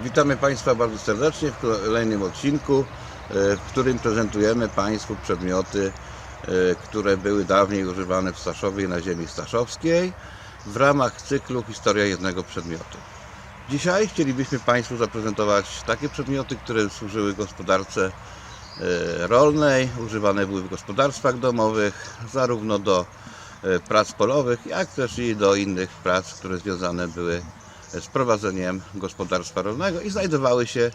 Witamy Państwa bardzo serdecznie w kolejnym odcinku, e, w którym prezentujemy Państwu przedmioty, e, które były dawniej używane w Staszowie na ziemi staszowskiej w ramach cyklu Historia jednego przedmiotu. Dzisiaj chcielibyśmy Państwu zaprezentować takie przedmioty, które służyły gospodarce e, rolnej, używane były w gospodarstwach domowych, zarówno do prac polowych, jak też i do innych prac, które związane były z prowadzeniem gospodarstwa rolnego i znajdowały się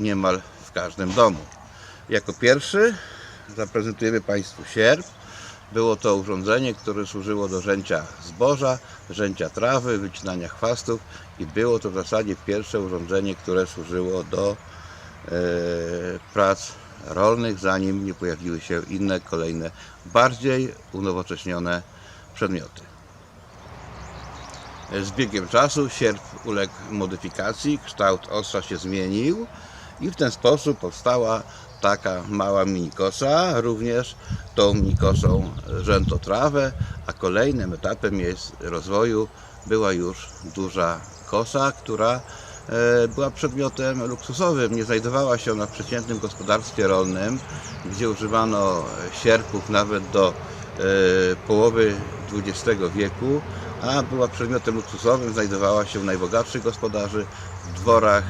niemal w każdym domu. Jako pierwszy zaprezentujemy Państwu sierp. Było to urządzenie, które służyło do rzęcia zboża, rzęcia trawy, wycinania chwastów i było to w zasadzie pierwsze urządzenie, które służyło do e, prac rolnych, zanim nie pojawiły się inne, kolejne, bardziej unowocześnione przedmioty. Z biegiem czasu sierp uległ modyfikacji, kształt ostrza się zmienił i w ten sposób powstała taka mała minikosa. Również tą minikosą rzęto trawę, a kolejnym etapem jest rozwoju była już duża kosa, która e, była przedmiotem luksusowym. Nie znajdowała się ona w przeciętnym gospodarstwie rolnym, gdzie używano sierpów nawet do e, połowy XX wieku, a była przedmiotem luksusowym, znajdowała się u najbogatszych gospodarzy, w dworach,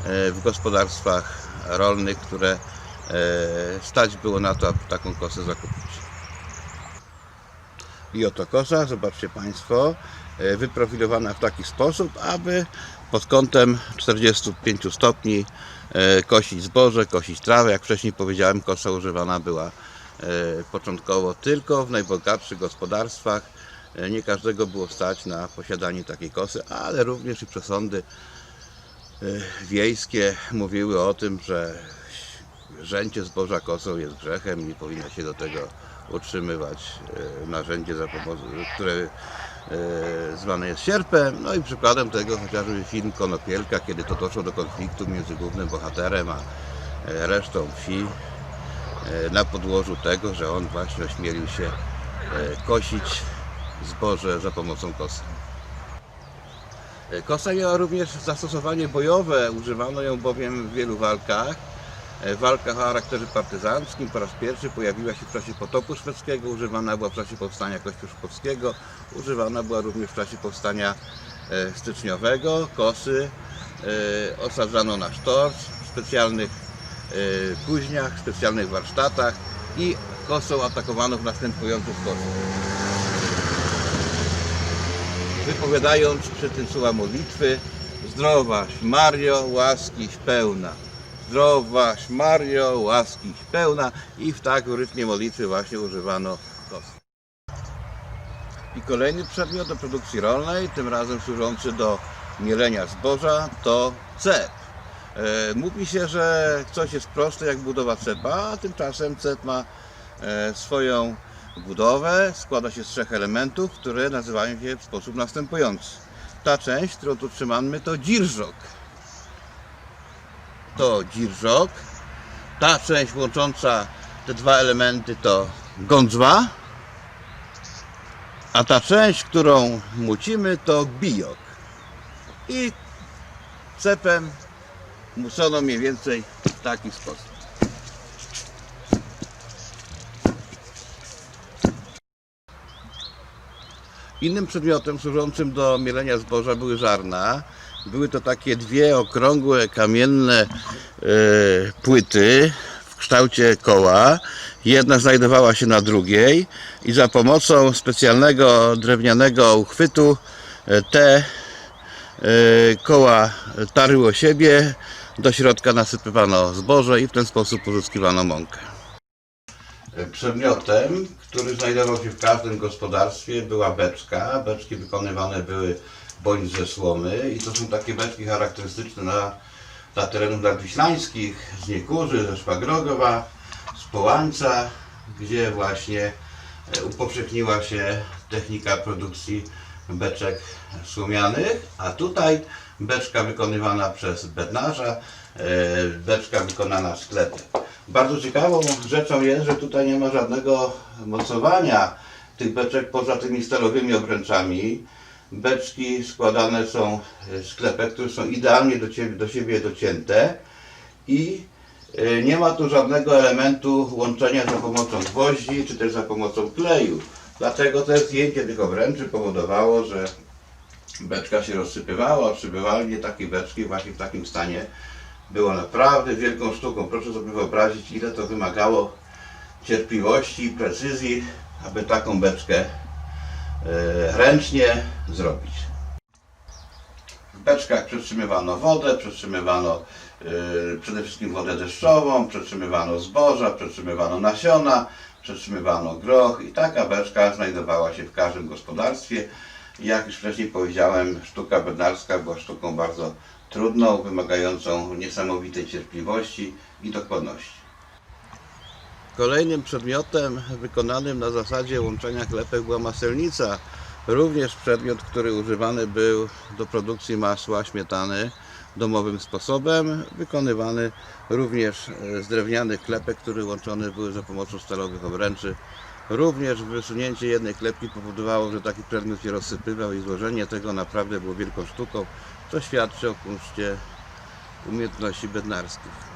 e, w gospodarstwach rolnych, które e, stać było na to, aby taką kosę zakupić. I oto kosa, zobaczcie Państwo, e, wyprofilowana w taki sposób, aby pod kątem 45 stopni kosić zboże, kosić trawę. Jak wcześniej powiedziałem, kosa używana była początkowo tylko w najbogatszych gospodarstwach. E, Nie każdego było stać na posiadanie takiej kosy, ale również i przesądy e, wiejskie mówiły o tym, że rzęcie zboża kosą jest grzechem i nie powinno się do tego utrzymywać e, narzędzie, które zwane jest sierpem. No i przykładem tego chociażby film Konopielka, kiedy to doszło do konfliktu między głównym bohaterem a resztą wsi na podłożu tego, że on właśnie ośmielił się kosić zboże za pomocą kosy. E, Kosa miała również zastosowanie bojowe, używano ją bowiem w wielu walkach. E, Walka o charakterze partyzanckim po raz pierwszy pojawiła się w czasie potopu szwedzkiego, używana była w czasie powstania kościuszkowskiego, używana była również w czasie powstania e, styczniowego. Kosy osadzano na sztorc w specjalnych kuźniach, w specjalnych warsztatach i kosą atakowano w następujący sposób wypowiadając przy tym słowa modlitwy Zdrowaś Mario, łaskiś pełna. Zdrowaś Mario, łaskiś pełna i w tak rytmie modlitwy właśnie używano kosy. I kolejny przedmiot do produkcji rolnej, tym razem służący do mielenia zboża, to cep. E, mówi się, że coś jest proste jak budowa cepa, a tymczasem cep ma e, swoją budowę. Składa się z trzech elementów, które nazywają się w sposób następujący. Ta część, którą tu trzymamy, to dzirżok. To dzirżok. Ta część łącząca te dwa elementy to gądzła. A ta część, którą mucimy, to bijok. I cepem mucono mniej więcej w taki sposób. Innym przedmiotem służącym do mielenia zboża były żarna. Były to takie dwie okrągłe, kamienne e, płyty w kształcie koła. Jedna znajdowała się na drugiej i za pomocą specjalnego drewnianego uchwytu e, te e, koła tarły o siebie. Do środka nasypywano zboże i w ten sposób uzyskiwano mąkę. Przedmiotem, który znajdował się w każdym gospodarstwie była beczka. Beczki wykonywane były bądź ze słomy i to są takie beczki charakterystyczne na, dla terenów nadwiślańskich, z Niekurzy, ze Szwagrogowa, z Połańca, gdzie właśnie e, upowszechniła się technika produkcji beczek słomianych, a tutaj beczka wykonywana przez bednarza, e, beczka wykonana w sklepie. Bardzo ciekawą rzeczą jest, że tutaj nie ma żadnego mocowania tych beczek poza tymi stalowymi obręczami. beczki składane są z klepek, które są idealnie do, ciebie, do siebie docięte i y, nie ma tu żadnego elementu łączenia za pomocą gwoździ czy też za pomocą kleju. Dlatego też zdjęcie tych obręczy powodowało, że beczka się rozsypywała. Przybywalnie takiej beczki właśnie w takim stanie było naprawdę wielką sztuką. Proszę sobie wyobrazić, ile to wymagało cierpliwości i precyzji, aby taką beczkę e, ręcznie zrobić. W beczkach przetrzymywano wodę, przetrzymywano e, przede wszystkim wodę deszczową, przetrzymywano zboża, przetrzymywano nasiona, przetrzymywano groch i taka beczka znajdowała się w każdym gospodarstwie. Jak już wcześniej powiedziałem, sztuka bednarska była sztuką bardzo trudną, wymagającą niesamowitej cierpliwości i dokładności. Kolejnym przedmiotem wykonanym na zasadzie łączenia klepek była maselnica. Również przedmiot, który używany był do produkcji masła śmietany domowym sposobem, wykonywany również e, z drewnianych klepek, które łączone były za pomocą stalowych obręczy. Również wysunięcie jednej klepki powodowało, że taki przedmiot się rozsypywał i złożenie tego naprawdę było wielką sztuką, co świadczy o kunszcie umiejętności bednarskich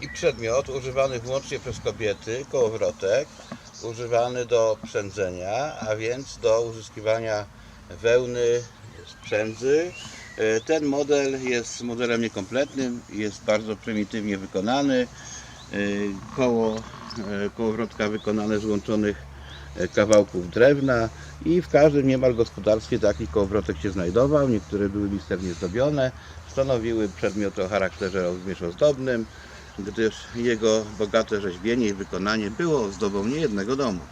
i przedmiot używany wyłącznie przez kobiety, kołowrotek, używany do przędzenia, a więc do uzyskiwania wełny z przędzy. E, Ten model jest modelem niekompletnym, jest bardzo prymitywnie wykonany. E, Koło e, kołowrotka wykonane z łączonych kawałków drewna i w każdym niemal gospodarstwie taki kołowrotek się znajdował. Niektóre były misternie zdobione, stanowiły przedmiot o charakterze również ozdobnym, gdyż jego bogate rzeźbienie i wykonanie było ozdobą niejednego domu.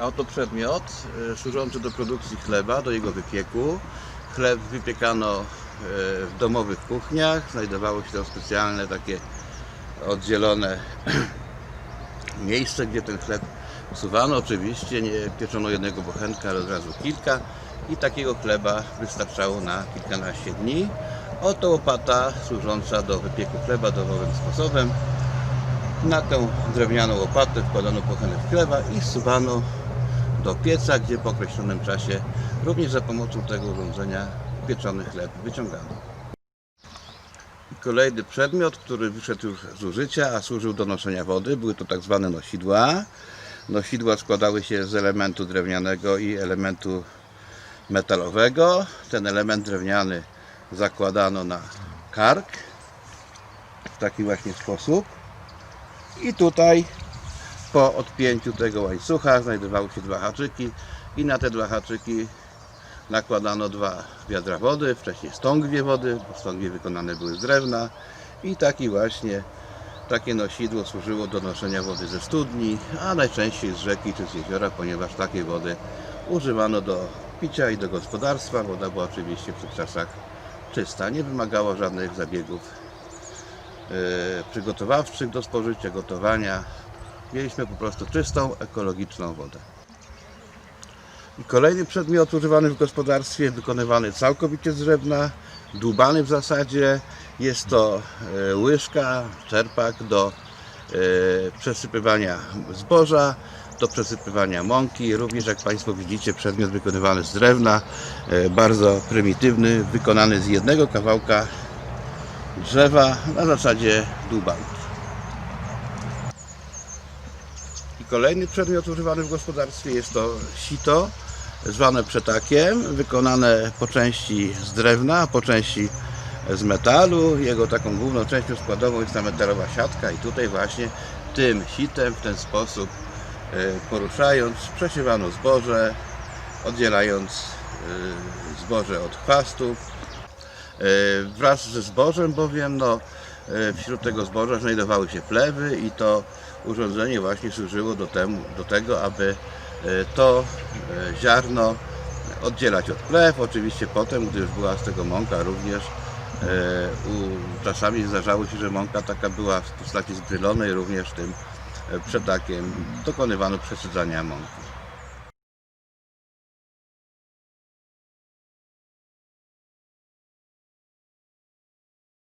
A oto przedmiot e, służący do produkcji chleba, do jego wypieku. Chleb wypiekano e, w domowych kuchniach. Znajdowało się tam specjalne takie oddzielone miejsce, gdzie ten chleb suwano. Oczywiście nie pieczono jednego bochenka, ale od razu kilka. I takiego chleba wystarczało na kilkanaście dni. Oto łopata służąca do wypieku chleba domowym sposobem. Na tę drewnianą łopatę wkładano bochenek chleba i zsuwano do pieca, gdzie po określonym czasie również za pomocą tego urządzenia pieczony chleb wyciągano. I Kolejny przedmiot, który wyszedł już z użycia, a służył do noszenia wody, były to tak zwane nosidła. Nosidła składały się z elementu drewnianego i elementu metalowego. Ten element drewniany zakładano na kark w taki właśnie sposób. I tutaj po odpięciu tego łańcucha znajdowały się dwa haczyki i na te dwa haczyki nakładano dwa wiadra wody, wcześniej stągwie wody, bo stągwie wykonane były z drewna i taki właśnie takie nosidło służyło do noszenia wody ze studni, a najczęściej z rzeki czy z jeziora, ponieważ takiej wody używano do picia i do gospodarstwa. Woda była oczywiście w tych czasach czysta, nie wymagała żadnych zabiegów e, przygotowawczych do spożycia, gotowania. Mieliśmy po prostu czystą, ekologiczną wodę. I kolejny przedmiot używany w gospodarstwie, wykonywany całkowicie z drewna, dłubany w zasadzie. Jest to e, łyżka, czerpak do e, przesypywania zboża, do przesypywania mąki. Również jak Państwo widzicie przedmiot wykonywany z drewna, e, bardzo prymitywny, wykonany z jednego kawałka drzewa na zasadzie dłubanki. I kolejny przedmiot używany w gospodarstwie jest to sito, zwane przetakiem, wykonane po części z drewna, po części z metalu. Jego taką główną częścią składową jest ta metalowa siatka i tutaj właśnie tym sitem w ten sposób e, poruszając przesiewano zboże, oddzielając e, zboże od chwastów. E, Wraz ze zbożem bowiem no, wśród tego zboża znajdowały się plewy i to urządzenie właśnie służyło do, temu, do tego, aby e, to e, ziarno oddzielać od plew. Oczywiście potem, gdy już była z tego mąka również e, czasami zdarzało się, że mąka taka była w postaci zbrylonej również tym przetakiem dokonywano przesydzania mąki.